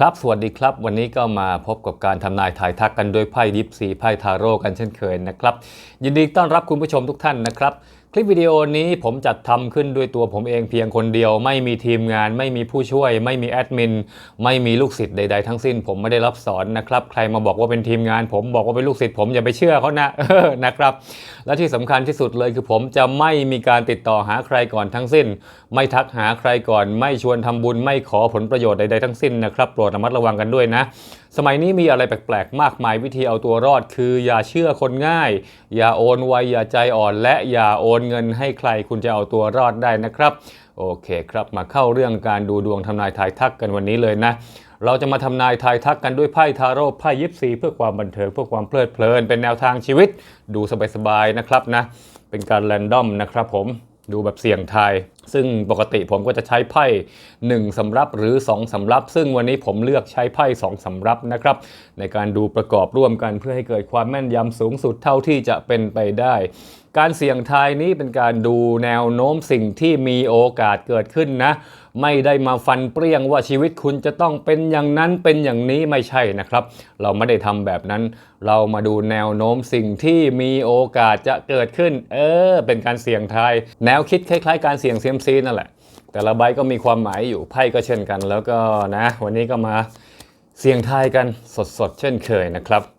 ครับ สวัสดีครับ วันนี้ก็มาพบกับการทำนายถ่ายทักกันโดยไพ่ยิปซีไพ่ทาโร่กันเช่นเคยนะครับ ยินดีต้อนรับคุณผู้ชมทุกท่านนะครับ ลิปวิดีโอนี้ผมจัดทำขึ้นด้วยตัวผมเองเพียงคนเดียว ไม่มีทีมงาน ไม่มีผู้ช่วย ไม่มีแอดมิน ไม่มีลูกศิษย์ใด ๆ ทั้งสิ้น ผมไม่ได้รับสอนนะครับ ใครมาบอกว่าเป็นทีมงาน ผมบอกว่าเป็นลูกศิษย์ผมอย่าไปเชื่อเขานะนะครับ และที่สำคัญที่สุดเลยคือผมจะไม่มีการติดต่อหาใครก่อนทั้งสิ้น ไม่ทักหาใครก่อน ไม่ชวนทำบุญ ไม่ขอผลประโยชน์ใด ๆ ทั้งสิ้นนะครับ โปรดระมัดระวังกันด้วยนะ สมัยนี้มีอะไรแปลกๆ มากมายวิธีเอาตัวรอด คืออย่าเชื่อคนง่าย อย่าโอนไวอย่าใจอ่อน และอย่าโอนเงินให้ใครคุณจะเอาตัวรอดได้นะครับ โอเคครับมาเข้าเรื่องการดูดวงทำนายทายทักกันวันนี้เลยนะ เราจะมาทำนายทายทักกันด้วยไพ่ทาโร่ไพ่ยิปซีเพื่อความบันเทิงเพื่อความเพลิดเพลิน เป็นแนวทางชีวิต ดูสบายๆนะครับนะ เป็นการแรนดอมนะครับผมดูแบบเสี่ยงทาย ซึ่งปกติผมก็จะใช้ไพ่1สำรับหรือ 2สำรับ ซึ่งวันนี้ผมเลือกใช้ไพ่2สำรับนะครับ ในการดูประกอบร่วมกันเพื่อให้เกิดความแม่นยำสูงสุดเท่าที่จะเป็นไปได้ การเสี่ยงทายนี้เป็นการดูแนวโน้มสิ่งที่มีโอกาสเกิดขึ้นนะ ไม่ได้มาฟันเปรี้ยงว่าชีวิตคุณจะต้องเป็นอย่างนั้นเป็นอย่างนี้ไม่ใช่นะครับ เราไม่ได้ทำแบบนั้น เรามาดูแนวโน้มสิ่งที่มีโอกาสจะเกิดขึ้น เออ เป็นการเสี่ยงทาย แนวคิดคล้ายๆ การเสี่ยงเซียมซีนั่นแหละ แต่ละใบก็มีความหมายอยู่ไพ่ก็เช่นกัน แล้วก็นะ วันนี้ก็มาเสี่ยงทายกันสดๆ เช่นเคยนะครับ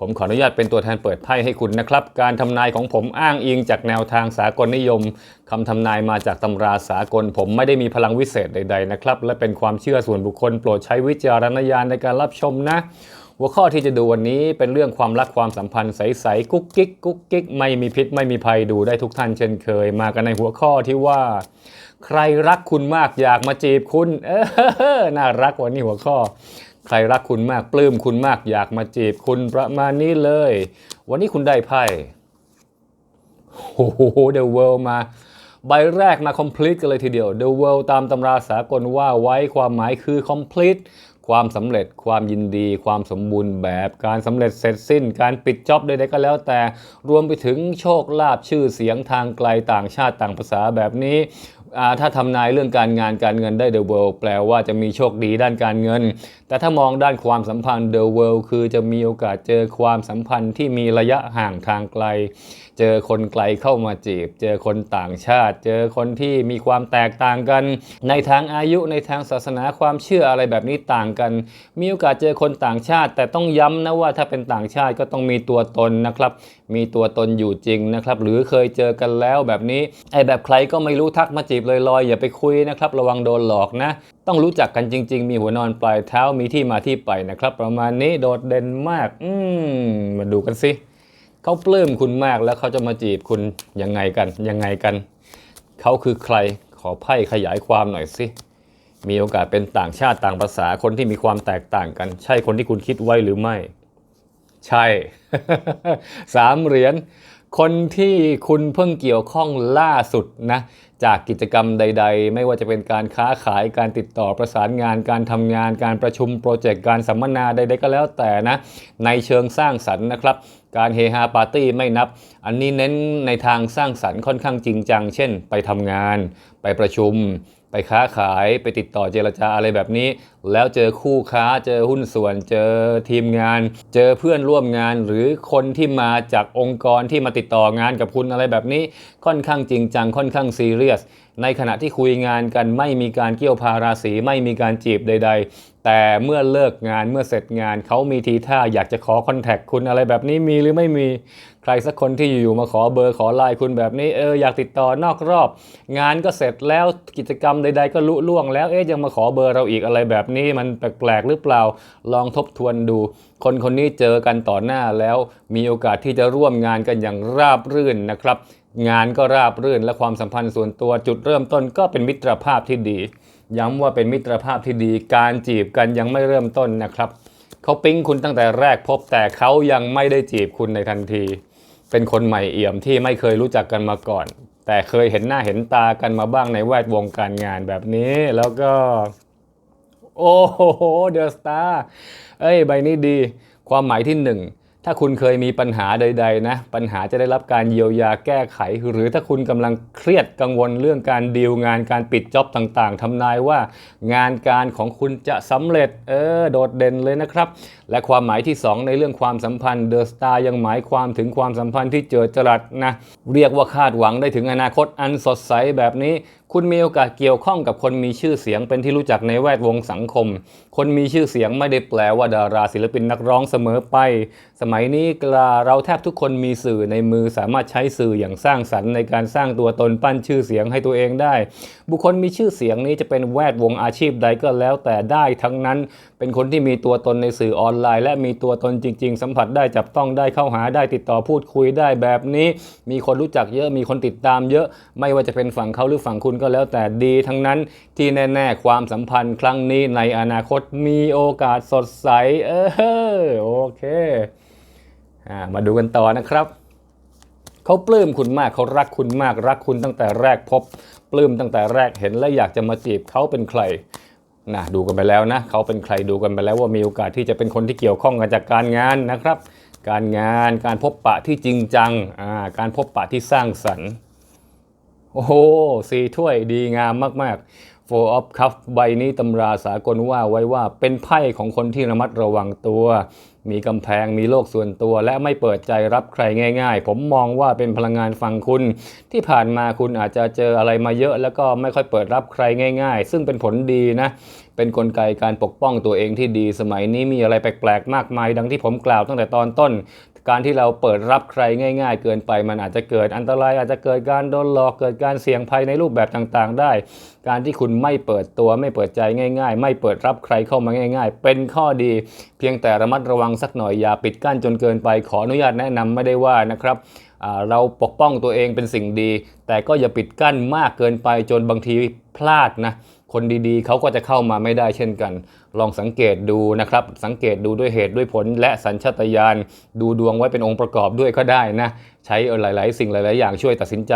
ผมขออนุญาตเป็นตัวแทนเปิดไพ่ให้คุณนะครับ การทำนายของผมอ้างอิงจากแนวทางสากลนิยมคำทำนายมาจากตำราสากล ผมไม่ได้มีพลังวิเศษใด ๆ นะครับ และเป็นความเชื่อส่วนบุคคลโปรดใช้วิจารณญาณในการรับชมนะ หัวข้อที่จะดูวันนี้เป็นเรื่องความรักความสัมพันธ์ใสๆกุ๊กกิ๊กกุ๊กกิ๊กไม่มีพิษไม่มีภัยดูได้ทุกท่านเช่นเคย มากันในหัวข้อที่ว่า ใครรักคุณมากอยากมาจีบคุณ เออน่ารักวันนี้หัวข้อ ใครรักคุณมากปลื้มคุณมากอยากมาจีบคุณประมาณนี้เลย วันนี้คุณได้ไพ่โอ้โห The World มา ใบแรกมา complete กันเลยทีเดียว The World ตามตำราสากลว่าไว้ความหมายคือ complete ความสำเร็จความยินดี ความสมบูรณ์แบบการสำเร็จเสร็จสิ้น การปิดจ็อบใดๆก็แล้วแต่ รวมไปถึงโชคลาภชื่อเสียงทางไกลต่างชาติต่างภาษาแบบนี้ ถ้าทำนายเรื่องการงานการเงินได้ The World แปลว่าจะมีโชคดีด้านการเงิน แต่ถ้ามองด้านความสัมพันธ์ The World คือจะมีโอกาสเจอความสัมพันธ์ที่มีระยะห่างทางไกล เจอคนไกลเข้ามาจีบ เจอคนต่างชาติ เจอคนที่มีความแตกต่างกัน ในทางอายุในทางศาสนาความเชื่ออะไรแบบนี้ต่างกัน มีโอกาสเจอคนต่างชาติ แต่ต้องย้ำนะว่าถ้าเป็นต่างชาติก็ต้องมีตัวตนนะครับ มีตัวตนอยู่จริงนะครับ หรือเคยเจอกันแล้วแบบนี้ไอ้แบบใครก็ไม่รู้ทักมาจีบลอยๆอย่าไปคุยนะครับ ระวังโดนหลอกนะ ต้องรู้จักกันจริง ๆ มีหัวนอนปลายเท้ามีที่มาที่ไปนะครับ ประมาณนี้โดดเด่นมาก อืมมาดูกันสิ เขาปลื้มคุณมากแล้วเขาจะมาจีบคุณยังไงกันยังไงกัน เขาคือใครขอไพ่ขยายความหน่อยสิมีโอกาสเป็นต่างชาติต่างภาษาคนที่มีความแตกต่างกัน ใช่คนที่คุณคิดไว้หรือไม่ ใช่สามเหรียญ คนที่คุณเพิ่งเกี่ยวข้องล่าสุดนะจากกิจกรรมใด ๆ ไม่ว่าจะเป็นการค้าขายการติดต่อประสานงานการทำงานการประชุมโปรเจกต์การสัมมนาใด ๆ ก็แล้วแต่นะ ในเชิงสร้างสรรค์นะครับ การเฮฮาปาร์ตี้ไม่นับ อันนี้เน้นในทางสร้างสรรค์ค่อนข้างจริงจัง เช่น ไปทำงาน ไปประชุม ไปค้าขายไปติดต่อเจรจาอะไรแบบนี้ แล้วเจอคู่ค้าเจอหุ้นส่วน เจอทีมงาน เจอเพื่อนร่วมงาน หรือคนที่มาจากองค์กรที่มาติดต่องานกับคุณอะไรแบบนี้ ค่อนข้างจริงจังค่อนข้างซีเรียสในขณะที่คุยงานกันไม่มีการเกี่ยวพาราสีไม่มีการจีบใด ๆ แต่เมื่อเลิกงานเมื่อเสร็จงานเขามีทีท่าอยากจะขอคอนแทคคุณอะไรแบบนี้มีหรือไม่มีใครสักคนที่อยู่ๆมาขอเบอร์ขอไลน์คุณแบบนี้เอออยากติดต่อนอกรอบ งานก็เสร็จแล้วกิจกรรมใด ๆ ก็ลุล่วง แล้วเอ๊ะยังมาขอเบอร์เราอีกอะไรแบบนี้มันแปลกๆหรือเปล่าลองทบทวนดู คนคนนี้เจอกันต่อหน้าแล้วมีโอกาสที่จะร่วมงานกันอย่างราบรื่นนะครับ งานก็ราบรื่นและความสัมพันธ์ส่วนตัวจุดเริ่มต้นก็เป็นมิตรภาพที่ดี ย้ำว่าเป็นมิตรภาพที่ดี การจีบกันยังไม่เริ่มต้นนะครับ เขาปิ๊งคุณตั้งแต่แรกพบแต่เขายังไม่ได้จีบคุณในทันที เป็นคนใหม่เอี่ยมที่ไม่เคยรู้จักกันมาก่อน แต่เคยเห็นหน้าเห็นตากันมาบ้างในแวดวงการงานแบบนี้ แล้วก็ โอ้โหเดอะสตาร์เอ้ย ใบนี้ดี ความหมายที่หนึ่ง ถ้าคุณเคยมีปัญหาใด ๆ นะ ปัญหาจะได้รับการเยียวยาแก้ไข หรือถ้าคุณกำลังเครียดกังวลเรื่องการดีลงานการปิดจ็อบต่างๆทำนายว่างานการของคุณจะสำเร็จเออโดดเด่นเลยนะครับ และความหมายที่ 2 ในเรื่องความสัมพันธ์เดอะสตาร์ยังหมายความถึงความสัมพันธ์ที่เจิดจรัสนะเรียกว่าคาดหวังได้ถึงอนาคตอันสดใสแบบนี้คุณมีโอกาสเกี่ยวข้องกับคนมีชื่อเสียงเป็นที่รู้จักในแวดวงสังคม คนมีชื่อเสียงไม่ได้แปลว่าดาราศิลปินนักร้องเสมอไป สมัยนี้กลาเราแทบทุกคนมีสื่อในมือสามารถใช้สื่ออย่างสร้างสรรค์ในการสร้างตัวตนปั้นชื่อเสียงให้ตัวเองได้ บุคคลมีชื่อเสียงนี้จะเป็นแวดวงอาชีพใดก็แล้วแต่ได้ทั้งนั้น เป็นคนที่มีตัวตนในสื่อออนไลน์ และมีตัวตนจริง ๆ สัมผัสได้จับต้องได้เข้าหาได้ติดต่อพูดคุยได้แบบนี้ มีคนรู้จักเยอะมีคนติดตามเยอะ ไม่ว่าจะเป็นฝั่งเขาหรือฝั่งคุณก็แล้วแต่ดีทั้งนั้นที่แน่ๆ ความสัมพันธ์ครั้งนี้ในอนาคตมีโอกาสสดใส เออโอเคอมาดูกันต่อนะครับเขาปลื้มคุณมากเขารักคุณมากรักคุณตั้งแต่แรกพบ ปลื้มตั้งแต่แรกเห็นและอยากจะมาจีบเขาเป็นใครนะดูกันไปแล้วนะเขาเป็นใครดูกันไปแล้วว่ามีโอกาสที่จะเป็นคนที่เกี่ยวข้องกันจากการงานนะครับ การงานการพบปะที่จริงจังการพบปะที่สร้างสรรค์ โอ้โหสีถ้วยดีงามมากๆ Four of Cups ใบนี้ตำราสากลว่าไว้ว่าเป็นไพ่ของคนที่ระมัดระวังตัว มีกำแพงมีโลกส่วนตัว และไม่เปิดใจรับใครง่าย ๆ ผมมองว่าเป็นพลังงานฟังคุณ ที่ผ่านมาคุณอาจจะเจออะไรมาเยอะ แล้วก็ไม่ค่อยเปิดรับใครง่าย ๆ ซึ่งเป็นผลดีนะ เป็นนกลไกการปกป้องตัวเองที่ดีสมัยนี้มีอะไรแปลกๆ มากมาย ดังที่ผมกล่าวตั้งแต่ตอนต้น การที่เราเปิดรับใครง่าย ๆ เกินไป มันอาจจะเกิดอันตรายอาจจะเกิดการโดนหลอกเกิดการเสี่ยงภัยในรูปแบบต่างๆ ได้ การที่คุณไม่เปิดตัวไม่เปิดใจง่าย ๆ ไม่เปิดรับใครเข้ามาง่าย ๆ เป็นข้อดี เพียงแต่ระมัดระวังสักหน่อยอย่าปิดกั้นจนเกินไป ขออนุญาตแนะนำไม่ได้ว่านะครับเราปกป้องตัวเองเป็นสิ่งดี แต่ก็อย่าปิดกั้นมากเกินไปจนบางทีพลาดนะ คนดีๆ เขาก็จะเข้ามาไม่ได้เช่นกัน ลองสังเกตดูนะครับ สังเกตดูด้วยเหตุด้วยผล และสัญชาตญาณดูดวงไว้เป็นองค์ประกอบด้วยก็ได้นะ ใช้หลาย ๆ สิ่งหลาย ๆ อย่างช่วยตัดสินใจ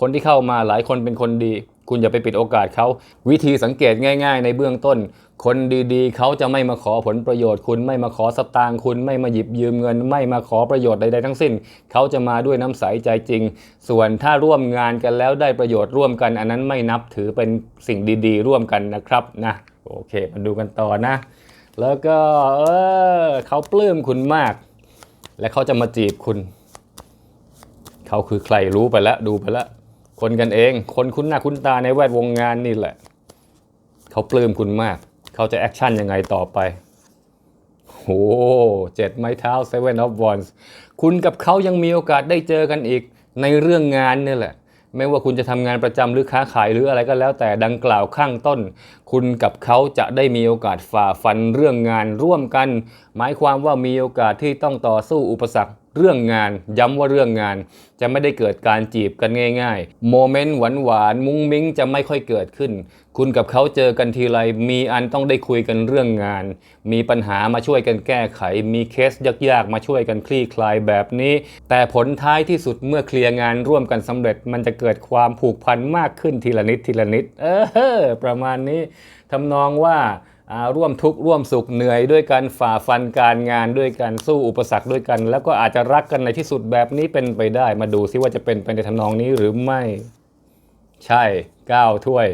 คนที่เข้ามาหลายคนเป็นคนดี คุณอย่าไปปิดโอกาสเขา วิธีสังเกตง่าย ๆ ในเบื้องต้น คนดีๆ เขาจะไม่มาขอผลประโยชน์ คุณไม่มาขอสตางค์คุณไม่มาหยิบยืมเงิน ไม่มาขอประโยชน์ใดๆทั้งสิ้น เขาจะมาด้วยน้ำใสใจจริง ส่วนถ้าร่วมงานกันแล้วได้ประโยชน์ร่วมกัน อันนั้นไม่นับถือเป็นสิ่งดีๆ ร่วมกันนะครับนะโอเคมาดูกันต่อนะ แล้วก็เออเขาปลื้มคุณมาก และเขาจะมาจีบคุณ เขาคือใครรู้ไปแล้วดูไปแล้ว คนกันเอง คนคุ้นหน้าคุ้นตาในแวดวงงานนี่แหละ เขาปลื้มคุณมาก เขาจะแอคชั่นยังไงต่อไปโหเจ็ดไม้เท้า Seven of Wands คุณกับเขายังมีโอกาสได้เจอกันอีกในเรื่องงานนี่แหละ ไม่ว่าคุณจะทำงานประจำหรือค้าขายหรืออะไรก็แล้วแต่ดังกล่าวข้างต้น คุณกับเขาจะได้มีโอกาสฝ่าฟันเรื่องงานร่วมกัน หมายความว่ามีโอกาสที่ต้องต่อสู้อุปสรรค เรื่องงานย้ำว่าเรื่องงานจะไม่ได้เกิดการจีบกันง่ายๆ โมเมนต์หวานๆมุ้งมิ้งจะไม่ค่อยเกิดขึ้น คุณกับเขาเจอกันทีไรมีอันต้องได้คุยกันเรื่องงาน มีปัญหามาช่วยกันแก้ไข มีเคสยากๆมาช่วยกันคลี่คลายแบบนี้ แต่ผลท้ายที่สุดเมื่อเคลียร์งานร่วมกันสำเร็จ มันจะเกิดความผูกพันมากขึ้นทีละนิดทีละนิด เออประมาณนี้ทำนองว่า ร่วมทุกข์ร่วมสุขเหนื่อยด้วยกันฝ่าฟันการงานด้วยกันสู้อุปสรรคด้วยกัน แล้วก็อาจจะรักกันในที่สุดแบบนี้เป็นไปได้ มาดูซิว่าจะเป็นไปในทำนองนี้หรือไม่ ใช่ก้าวถ้วย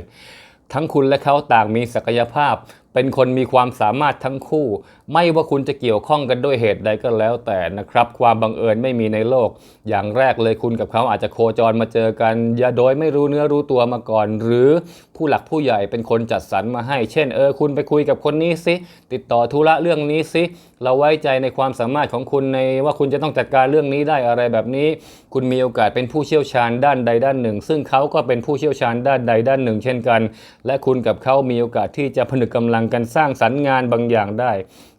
ทั้งคุณและเขาต่างมีศักยภาพ เป็นคนมีความสามารถทั้งคู่ ไม่ว่าคุณจะเกี่ยวข้องกันด้วยเหตุใดก็แล้วแต่นะครับ ความบังเอิญไม่มีในโลก อย่างแรกเลยคุณกับเขาอาจจะโคจรมาเจอกันอย่าโดยไม่รู้เนื้อรู้ตัวมาก่อน หรือผู้หลักผู้ใหญ่เป็นคนจัดสรรมาให้ เช่นเออคุณไปคุยกับคนนี้สิติดต่อธุระเรื่องนี้สิเราไว้ใจในความสามารถของคุณในว่าคุณจะต้องจัดการเรื่องนี้ได้อะไรแบบนี้ คุณมีโอกาสเป็นผู้เชี่ยวชาญด้านใดด้านหนึ่ง ซึ่งเขาก็เป็นผู้เชี่ยวชาญด้านใดด้านหนึ่ง เช่นกัน และคุณกับเขามีโอกาสที่จะผนึกกำลังกันสร้างสรรค์งานบางอย่างได้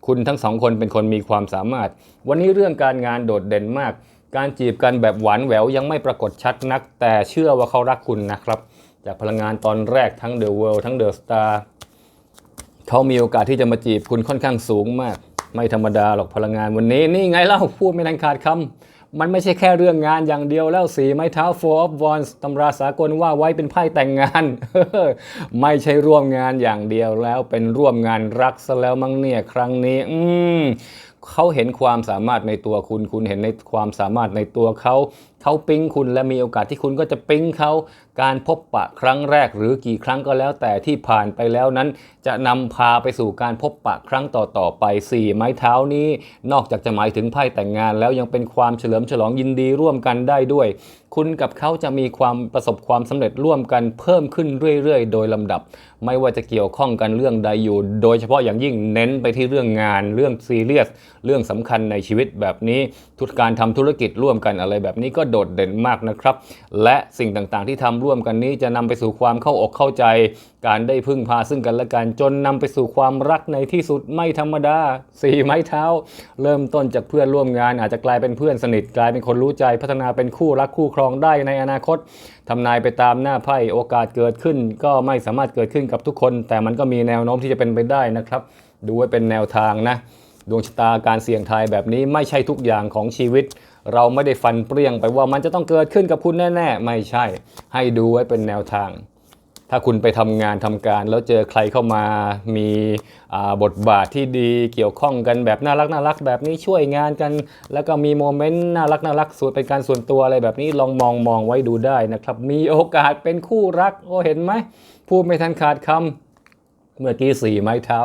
คุณทั้งสองคนเป็นคนมีความสามารถ วันนี้เรื่องการงานโดดเด่นมาก การจีบกันแบบหวานแหววยังไม่ปรากฏชัดนัก แต่เชื่อว่าเขารักคุณนะครับ จากพลังงานตอนแรกทั้ง The World ทั้ง The Star เขามีโอกาสที่จะมาจีบคุณค่อนข้างสูงมาก ไม่ธรรมดาหรอกพลังงานวันนี้นี่ไงเล่าพูดไม่ทันขาดคำ มันไม่ใช่แค่เรื่องงานอย่างเดียวแล้วสีไม้เท้า Four of Wands ตำราสากลว่าไว้เป็นไพ่แต่งงาน ไม่ใช่ร่วมงานอย่างเดียวแล้วเป็นร่วมงานรักซะแล้วมั้งเนี่ยครั้งนี้ อืมเขาเห็นความสามารถในตัวคุณ คุณเห็นในความสามารถในตัวเขา เขาปิ๊งคุณและมีโอกาสที่คุณก็จะปิ๊งเขาการพบปะครั้งแรกหรือกี่ครั้งก็แล้วแต่ที่ผ่านไปแล้วนั้น จะนำพาไปสู่การพบปะครั้งต่อๆไปสี่ไม้เท้านี้นอกจากจะหมายถึงไพ่แต่งงาน แล้วยังเป็นความเฉลิมฉลองยินดีร่วมกันได้ด้วย คุณกับเขาจะมีความประสบความสำเร็จร่วมกันเพิ่มขึ้นเรื่อยๆ โดยลำดับ ไม่ว่าจะเกี่ยวข้องกันเรื่องใดอยู่ โดยเฉพาะอย่างยิ่งเน้นไปที่เรื่องงานเรื่องซีเรียสเรื่องสำคัญในชีวิตแบบนี้ทุกการทำธุรกิจร่วมกันอะไรแบบนี้ก็โโดดเด่นมากนะครับ และสิ่งต่างๆที่ทำร่วมกันนี้จะนำไปสู่ความเข้าอกเข้าใจ การได้พึ่งพาซึ่งกันและกันจนนำไปสู่ความรักในที่สุดไม่ธรรมดาสี่ไม้เท้า เริ่มต้นจากเพื่อนร่วมงาน อาจจะกลายเป็นเพื่อนสนิทกลายเป็นคนรู้ใจพัฒนาเป็นคู่รักคู่ครองได้ในอนาคตทำนายไปตามหน้าไพ่โอกาสเกิดขึ้น ก็ไม่สามารถเกิดขึ้นกับทุกคน แต่มันก็มีแนวโน้มที่จะเป็นไปได้นะครับ ดูไว้เป็นแนวทางนะดวงชะตาการเสี่ยงทายแบบนี้ไม่ใช่ทุกอย่างของชีวิต เราไม่ได้ฟันเปรี้ยงไปว่ามันจะต้องเกิดขึ้นกับคุณแน่ๆ ไม่ใช่ ให้ดูไว้เป็นแนวทาง ถ้าคุณไปทำงานทำการ แล้วเจอใครเข้ามามีบทบาทที่ดีเกี่ยวข้องกันแบบน่ารักน่ารักแบบนี้ช่วยงานกัน แล้วก็มีโมเมนต์น่ารักน่ารักส่วนเป็นการส่วนตัวอะไรแบบนี้ลองมองมองไว้ดูได้นะครับ มีโอกาสเป็นคู่รักโอ้เห็นไหมพูดไม่ทันขาดคำเมื่อกี้สี่ไม้เท้า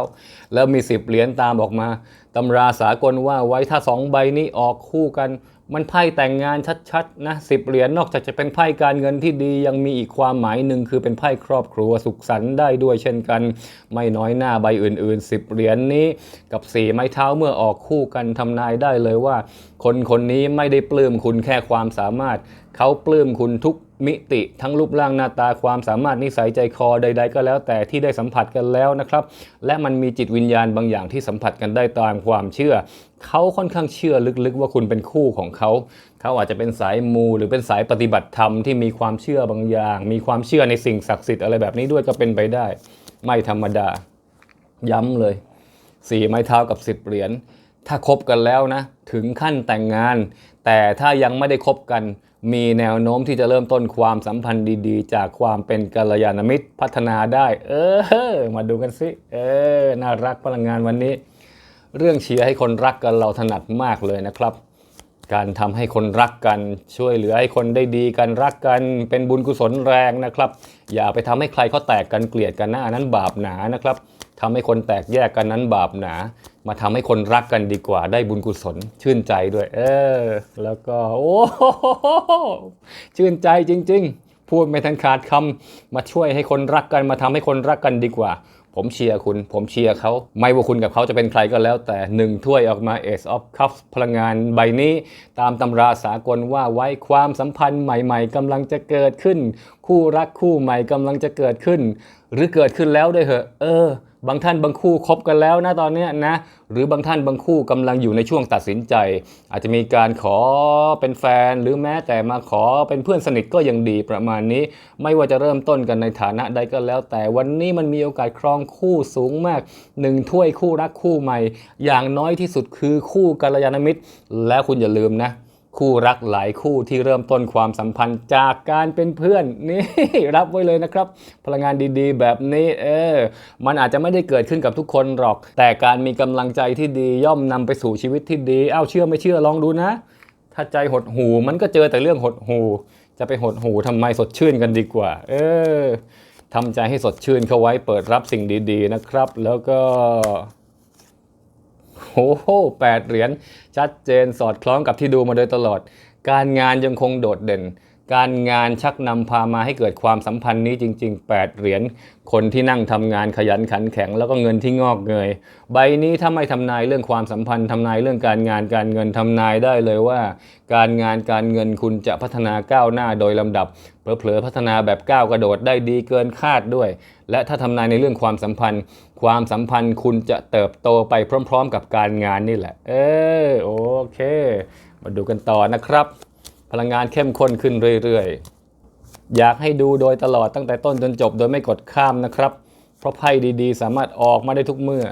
แล้วมีสิบเหรียญตามออกมา ตำราสากลว่าไว้ถ้าสองใบนี้ออกคู่กัน มันไพ่แต่งงานชัดๆนะสิบเหรียญนอกจากจะเป็นไพ่การเงินที่ดียังมีอีกความหมายหนึ่งคือเป็นไพ่ครอบครัวสุขสันต์ได้ด้วยเช่นกัน ไม่น้อยหน้าใบอื่นๆสิบเหรียญนี้กับสี่ไม้เท้าเมื่อออกคู่กันทำนายได้เลยว่า คนคนนี้ไม่ได้ปลื้มคุณแค่ความสามารถ เขาปลื้มคุณทุก มิติทั้งรูปร่างหน้าตาความสามารถนิสัยใจคอใด ๆ ก็แล้วแต่ที่ได้สัมผัสกันแล้วนะครับ และมันมีจิตวิญญาณบางอย่างที่สัมผัสกันได้ตามความเชื่อ เขาค่อนข้างเชื่อลึกๆว่าคุณเป็นคู่ของเขา เขาอาจจะเป็นสายมูหรือเป็นสายปฏิบัติธรรมที่มีความเชื่อบางอย่าง มีความเชื่อในสิ่งศักดิ์สิทธิ์อะไรแบบนี้ด้วยก็เป็นไปได้ ไม่ธรรมดา ย้ำเลยสี่ไม้เท้ากับสิบเหรียญ ถ้าคบกันแล้วนะ ถึงขั้นแต่งงาน แต่ถ้ายังไม่ได้คบกัน มีแนวโน้มที่จะเริ่มต้นความสัมพันธ์ดีๆ จากความเป็นกัลยาณมิตรพัฒนาได้ เออ มาดูกันสิ เออ น่ารักพลังงานวันนี้ เรื่องเชียร์ให้คนรักกันเราถนัดมากเลยนะครับ การทำให้คนรักกัน ช่วยเหลือให้คนได้ดีกันรักกันเป็นบุญกุศลแรงนะครับ อย่าไปทำให้ใครเขาแตกกันเกลียดกันนะอันนั้นบาปหนานะครับทำให้คนแตกแยกกันนั้นบาปหนา มาทำให้คนรักกันดีกว่าได้บุญกุศล ชื่นใจด้วย เออ แล้วก็ โอ้โหชื่นใจจริง ๆ พูดไม่ทันขาดคำมาช่วยให้คนรักกันมาทำให้คนรักกันดีกว่า ผมเชียร์คุณ ผมเชียร์เขาไม่ว่าคุณกับเขาจะเป็นใครก็แล้ว แต่หนึ่งถ้วยออกมา Ace of Cups พลังงานใบนี้ ตามตำราสากลว่าไว้ความสัมพันธ์ใหม่ๆกำลังจะเกิดขึ้น คู่รักคู่ใหม่กำลังจะเกิดขึ้น หรือเกิดขึ้นแล้วด้วยเหอะ เออ บางท่านบางคู่คบกันแล้วนะตอนนี้นะหรือบางท่านบางคู่กำลังอยู่ในช่วงตัดสินใจ อาจจะมีการขอเป็นแฟน หรือแม้แต่มาขอเป็นเพื่อนสนิทก็ยังดีประมาณนี้ ไม่ว่าจะเริ่มต้นกันในฐานะใดก็แล้ว แต่วันนี้มันมีโอกาสครองคู่สูงมากหนึ่งถ้วยคู่รักคู่ใหม่ อย่างน้อยที่สุดคือคู่กัลยาณมิตร แล้วคุณอย่าลืมนะ คู่รักหลายคู่ที่เริ่มต้นความสัมพันธ์จากการเป็นเพื่อนนี่รับไว้เลยนะครับ พลังงานดีๆ แบบนี้เออมันอาจจะไม่ได้เกิดขึ้นกับทุกคนหรอก แต่การมีกำลังใจที่ดีย่อมนำไปสู่ชีวิตที่ดีเอ้าเชื่อไม่เชื่อลองดูนะ ถ้าใจหดหูมันก็เจอแต่เรื่องหดหูจะไปหดหูทำไมสดชื่นกันดีกว่า เออทำใจให้สดชื่นเข้าไว้เปิดรับสิ่งดี ๆนะครับ แล้วก็ โอ้โหแปดเหรียญชัดเจนสอดคล้องกับที่ดูมาโดยตลอด การงานยังคงโดดเด่น การงานชักนำพามาให้เกิดความสัมพันธ์นี้จริง ๆ 8 เหรียญคนที่นั่งทำงานขยันขันแข็งแล้วก็เงินที่งอกเงย ใบนี้ถ้าไม่ทำนายเรื่องความสัมพันธ์ทำนายเรื่องการงานการเงินทำนายได้เลยว่า การงานการเงินคุณจะพัฒนาก้าวหน้าโดยลำดับเผลอๆพัฒนาแบบก้าวกระโดดได้ดีเกินคาดด้วย และถ้าทำนายในเรื่องความสัมพันธ์ ความสัมพันธ์คุณจะเติบโตไปพร้อม ๆ กับการงานนี่แหละ เออโอเค มาดูกันต่อนะครับ พลังงานเข้มข้นขึ้นเรื่อยๆ อยากให้ดูโดยตลอดตั้งแต่ต้นจนจบโดยไม่กดข้ามนะครับ เพราะไพ่ดีๆ สามารถออกมาได้ทุกเมื่อ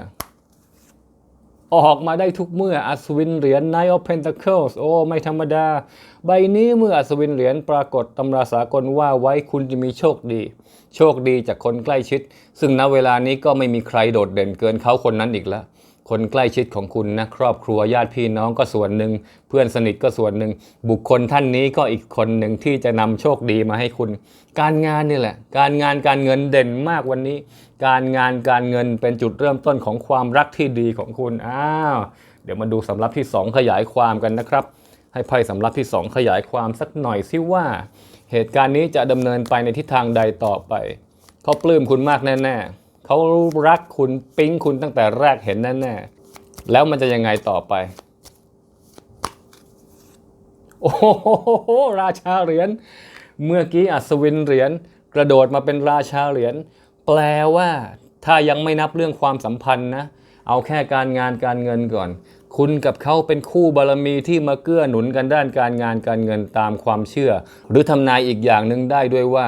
ออกมาได้ทุกเมื่ออัศวินเหรียญ Knight of Pentacles โอ้ ไม่ธรรมดา ใบนี้เมื่ออัศวินเหรียญปรากฏตำราสากลว่าไว้คุณจะมีโชคดี โชคดีจากคนใกล้ชิด ซึ่งณเวลานี้ก็ไม่มีใครโดดเด่นเกินเขาคนนั้นอีกแล้ว คนใกล้ชิดของคุณนะครอบครัวญาติพี่น้องก็ส่วนหนึ่ง เพื่อนสนิทก็ส่วนหนึ่ง บุคคลท่านนี้ก็อีกคนหนึ่งที่จะนำโชคดีมาให้คุณ การงานนี่แหละ การงานการเงินเด่นมากวันนี้ การงานการเงินเป็นจุดเริ่มต้นของความรักที่ดีของคุณอ้าวเดี๋ยวมาดูสำรับที่ 2 ขยายความกันนะครับ ให้ไพ่สำรับที่ 2 ขยายความสักหน่อยสิว่า เหตุการณ์นี้จะดำเนินไปในทิศทางใดต่อไปเขาปลื้มคุณมากแน่ ๆ เขารักคุณปิ๊งคุณตั้งแต่แรกเห็นแน่ๆแล้วมันจะยังไงต่อไป โอ้โหราชาเหรียญเมื่อกี้อัศวินเหรียญกระโดดมาเป็นราชาเหรียญแปลว่าถ้ายังไม่นับเรื่องความสัมพันธ์นะ เอาแค่การงานการเงินก่อน คุณกับเขาเป็นคู่บารมีที่มาเกื้อหนุนกันด้านการงานการเงินตามความเชื่อ หรือทำนายอีกอย่างหนึ่งได้ด้วยว่า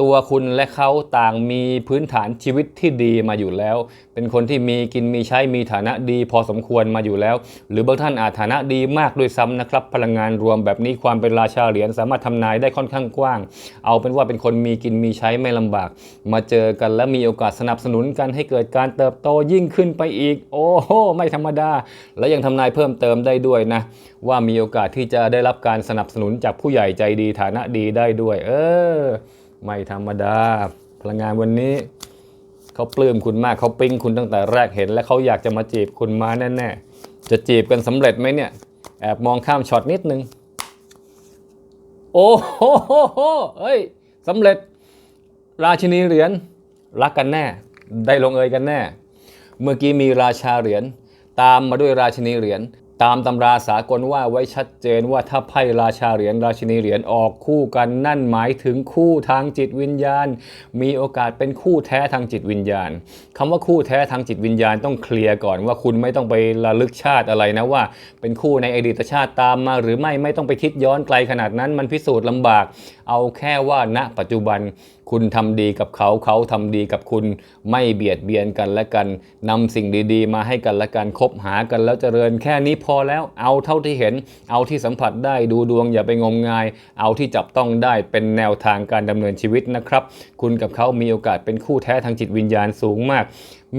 ตัวคุณและเขาต่างมีพื้นฐานชีวิตที่ดีมาอยู่แล้ว เป็นคนที่มีกินมีใช้มีฐานะดีพอสมควรมาอยู่แล้ว หรือบางท่านอาจฐานะดีมากด้วยซ้ำนะครับ พลังงานรวมแบบนี้ความเป็นราชาเหรียญสามารถทำนายได้ค่อนข้างกว้าง เอาเป็นว่าเป็นคนมีกินมีใช้ไม่ลำบาก มาเจอกันและมีโอกาสสนับสนุนกันให้เกิดการเติบโตยิ่งขึ้นไปอีก โอ้โหไม่ธรรมดา และยังทำนายเพิ่มเติมได้ด้วยนะ ว่ามีโอกาสที่จะได้รับการสนับสนุนจากผู้ใหญ่ใจดีฐานะดีได้ด้วย เออ ไม่ธรรมดา พลังงานวันนี้เขาปลื้มคุณมากเขาปิ๊งคุณตั้งแต่แรกเห็น และเขาอยากจะมาจีบคุณมาแน่ๆจะจีบกันสำเร็จไหมเนี่ย แอบมองข้ามช็อตนิดนึง โอ้โหเอ้ยสำเร็จราชินีเหรียญรักกันแน่ ได้ลงเอยกันแน่ เมื่อกี้มีราชาเหรียญตามมาด้วยราชินีเหรียญ ตามตำราสากลว่าไว้ชัดเจนว่าถ้าไพ่ราชาเหรียญราชินีเหรียญออกคู่กันนั่นหมายถึงคู่ทางจิตวิญญาณ มีโอกาสเป็นคู่แท้ทางจิตวิญญาณคำว่าคู่แท้ทางจิตวิญญาณต้องเคลียร์ก่อนว่าคุณไม่ต้องไประลึกชาติอะไรนะว่า เป็นคู่ในอดีตชาติตามมา หรือไม่ไม่ต้องไปคิดย้อนไกลขนาดนั้น มันพิสูจน์ลำบาก เอาแค่ว่าณปัจจุบันคุณทำดีกับเขาเขาทำดีกับคุณไม่เบียดเบียนกันและกันนำสิ่งดี ๆ มาให้กันและกันคบหากันแล้วเจริญแค่นี้พออแล้ว เอาเท่าที่เห็น เอาที่สัมผัสได้ดูดวงอย่าไปงมงาย เอาที่จับต้องได้เป็นแนวทางการดำเนินชีวิตนะครับ คุณกับเขามีโอกาสเป็นคู่แท้ทางจิตวิญญาณสูงมาก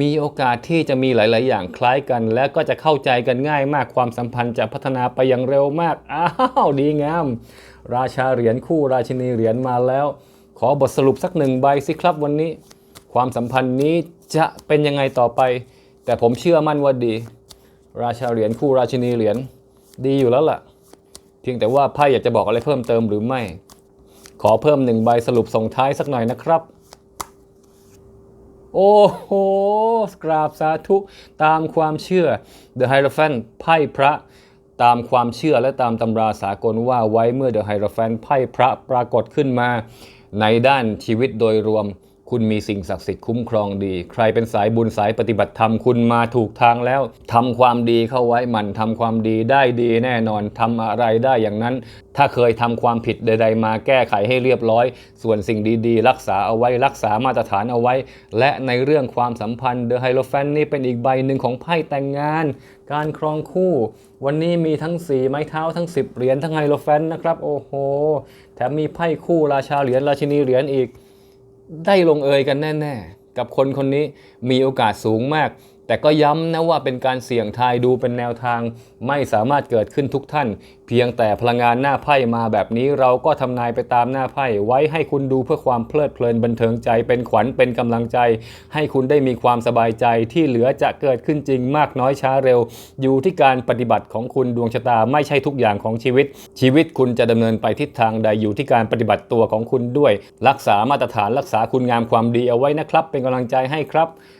มีโอกาสที่จะมีหลาย ๆ อย่างคล้ายกัน และก็จะเข้าใจกันง่ายมากความสัมพันธ์จะพัฒนาไปอย่างเร็วมากอ้าวดีงาม ราชาเหรียญคู่ราชินีเหรียญมาแล้ว ขอบทสรุปสักหนึ่งใบสิครับวันนี้ ความสัมพันธ์นี้จะเป็นยังไงต่อไป แต่ผมเชื่อมั่นว่าดี ราชาเหรียญคู่ราชินีเหรียญดีอยู่แล้วล่ะ เพียงแต่ว่าไพ่อยากจะบอกอะไรเพิ่มเติมหรือไม่ ขอเพิ่มหนึ่งใบสรุปส่งท้ายสักหน่อยนะครับ โอ้โหกราบสาธุตามความเชื่อ The Hierophant ไพ่พระตามความเชื่อและตามตำราสากลว่าไว้เมื่อ The Hierophant ไพ่พระปรากฏขึ้นมาในด้านชีวิตโดยรวม คุณมีสิ่งศักดิ์สิทธิ์คุ้มครองดี ใครเป็นสายบุญสายปฏิบัติธรรมคุณมาถูกทางแล้วทำความดีเข้าไว้มันทำความดีได้ดีแน่นอนทำอะไรได้อย่างนั้น ถ้าเคยทำความผิดใด ๆ มาแก้ไขให้เรียบร้อย ส่วนสิ่งดีๆ รักษาเอาไว้รักษามาตรฐานเอาไว้ และในเรื่องความสัมพันธ์เดอะไฮโลแฟนนี่เป็นอีกใบหนึ่งของไพ่แต่งงาน การครองคู่ วันนี้มีทั้ง4ไม้เท้าทั้ง 10 เหรียญทั้งไฮโลแฟนนะครับโอ้โหแถมมีไพ่คู่ราชาเหรียญราชินีเหรียญอีก ได้ลงเอยกันแน่ ๆ กับคนคนนี้มีโอกาสสูงมาก แต่ก็ย้ำนะว่าเป็นการเสี่ยงทายดูเป็นแนวทาง ไม่สามารถเกิดขึ้นทุกท่าน เพียงแต่พลังงานหน้าไพ่มาแบบนี้เราก็ทำนายไปตามหน้าไพ่ไว้ให้คุณดูเพื่อความเพลิดเพลินบันเทิงใจ เป็นขวัญเป็นกำลังใจ ให้คุณได้มีความสบายใจที่เหลือจะเกิดขึ้นจริงมากน้อยช้าเร็ว อยู่ที่การปฏิบัติของคุณดวงชะตาไม่ใช่ทุกอย่างของชีวิต ชีวิตคุณจะดำเนินไปทิศทางใดอยู่ที่การปฏิบัติตัวของคุณด้วย รักษามาตรฐานรักษาคุณงามความดีเอาไว้นะครับ เป็นกำลังใจให้ครับ